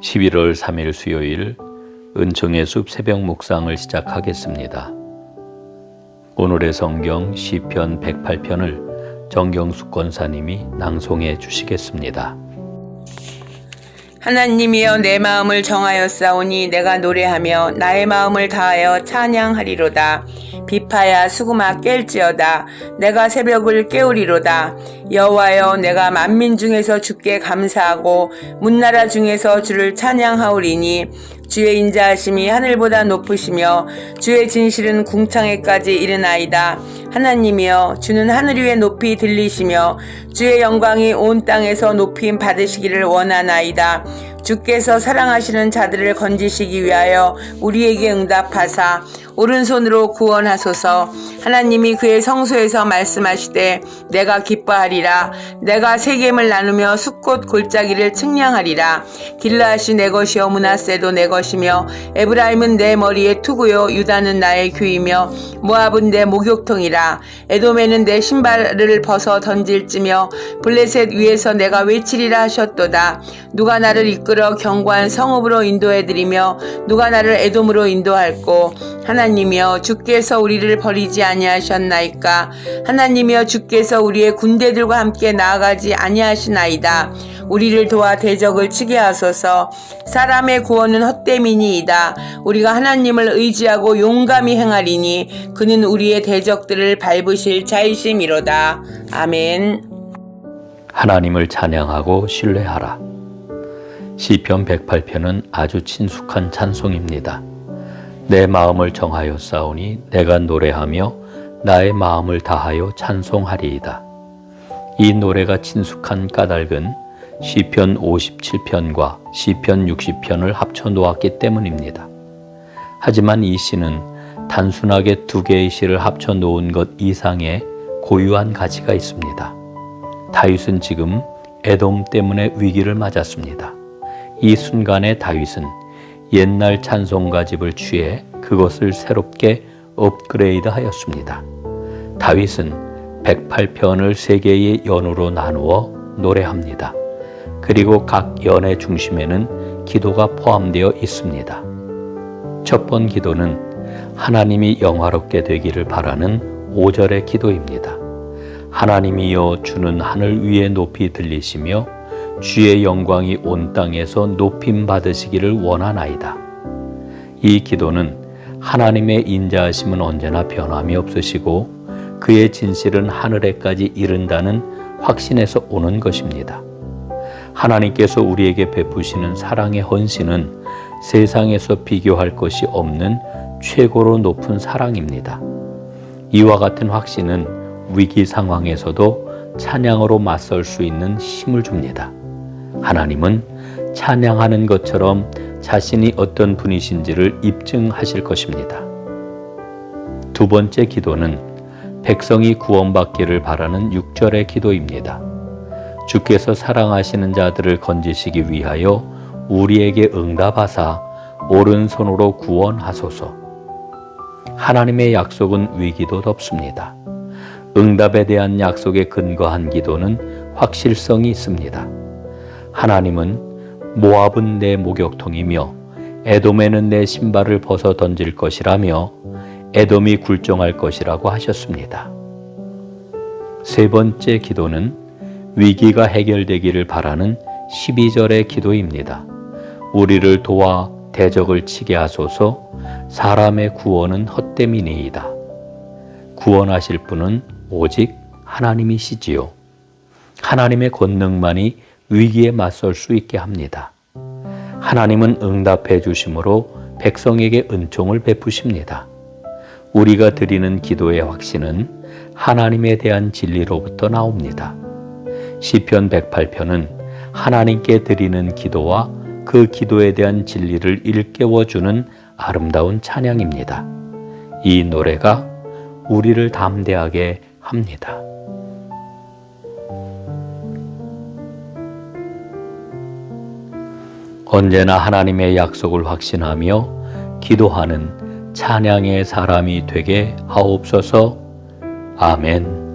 11월 3일 수요일 은총의 숲 새벽 묵상을 시작하겠습니다. 오늘의 성경 시편 108편을 정경숙 권사님이 낭송해 주시겠습니다. 하나님이여 내 마음을 정하였사오니 내가 노래하며 나의 마음을 다하여 찬양하리로다. 비파야 수구마 깰지어다. 내가 새벽을 깨우리로다. 여호와여 내가 만민 중에서 주께 감사하고 문나라 중에서 주를 찬양하오리니 주의 인자하심이 하늘보다 높으시며 주의 진실은 궁창에까지 이르나이다. 하나님이여 주는 하늘 위에 높이 들리시며 주의 영광이 온 땅에서 높임 받으시기를 원하나이다. 주께서 사랑하시는 자들을 건지시기 위하여 우리에게 응답하사 오른손으로 구원하소서. 하나님이 그의 성소에서 말씀하시되 내가 기뻐하리라. 내가 세겜을 나누며 숲꽃 골짜기를 측량하리라. 길라앗이 내 것이요 문하세도 내 것이며 에브라임은 내 머리에 투구요 유다는 나의 귀이며 모압은 내 목욕통이라. 에돔에는 내 신발을 벗어 던질지며 블레셋 위에서 내가 외치리라 하셨도다. 누가 나를 이끌 어 견고한 성읍으로 인도해드리며 누가 나를 에돔으로 인도할꼬? 하나님이여 주께서 우리를 버리지 아니하셨나이까? 하나님이여 주께서 우리의 군대들과 함께 나아가지 아니하시나이다. 우리를 도와 대적을 치게 하소서. 사람의 구원은 헛됨이니이다. 우리가 하나님을 의지하고 용감히 행하리니 그는 우리의 대적들을 밟으실 자이심이로다. 아멘. 하나님을 찬양하고 신뢰하라. 시편 108편은 아주 친숙한 찬송입니다. 내 마음을 정하여 싸우니 내가 노래하며 나의 마음을 다하여 찬송하리이다. 이 노래가 친숙한 까닭은 시편 57편과 시편 60편을 합쳐 놓았기 때문입니다. 하지만 이 시는 단순하게 두 개의 시를 합쳐 놓은 것 이상의 고유한 가치가 있습니다. 다윗은 지금 에돔 때문에 위기를 맞았습니다. 이 순간에 다윗은 옛날 찬송가 집을 취해 그것을 새롭게 업그레이드 하였습니다. 다윗은 108편을 세 개의 연으로 나누어 노래합니다. 그리고 각 연의 중심에는 기도가 포함되어 있습니다. 첫 번 기도는 하나님이 영화롭게 되기를 바라는 5절의 기도입니다. 하나님이여 주는 하늘 위에 높이 들리시며 주의 영광이 온 땅에서 높임 받으시기를 원하나이다. 이 기도는 하나님의 인자하심은 언제나 변함이 없으시고 그의 진실은 하늘에까지 이른다는 확신에서 오는 것입니다. 하나님께서 우리에게 베푸시는 사랑의 헌신은 세상에서 비교할 것이 없는 최고로 높은 사랑입니다. 이와 같은 확신은 위기 상황에서도 찬양으로 맞설 수 있는 힘을 줍니다. 하나님은 찬양하는 것처럼 자신이 어떤 분이신지를 입증하실 것입니다. 두 번째 기도는 백성이 구원받기를 바라는 6절의 기도입니다. 주께서 사랑하시는 자들을 건지시기 위하여 우리에게 응답하사 오른손으로 구원하소서. 하나님의 약속은 위기도 덮습니다. 응답에 대한 약속에 근거한 기도는 확실성이 있습니다. 하나님은 모압은 내 목욕통이며 에돔에는 내 신발을 벗어 던질 것이라며 에돔이 굴종할 것이라고 하셨습니다. 세 번째 기도는 위기가 해결되기를 바라는 12절의 기도입니다. 우리를 도와 대적을 치게 하소서 사람의 구원은 헛됨이니이다. 구원하실 분은 오직 하나님이시지요. 하나님의 권능만이 위기에 맞설 수 있게 합니다. 하나님은 응답해 주심으로 백성에게 은총을 베푸십니다. 우리가 드리는 기도의 확신은 하나님에 대한 진리로부터 나옵니다. 시편 108편은 하나님께 드리는 기도와 그 기도에 대한 진리를 일깨워 주는 아름다운 찬양입니다. 이 노래가 우리를 담대하게 합니다. 언제나 하나님의 약속을 확신하며 기도하는 찬양의 사람이 되게 하옵소서. 아멘.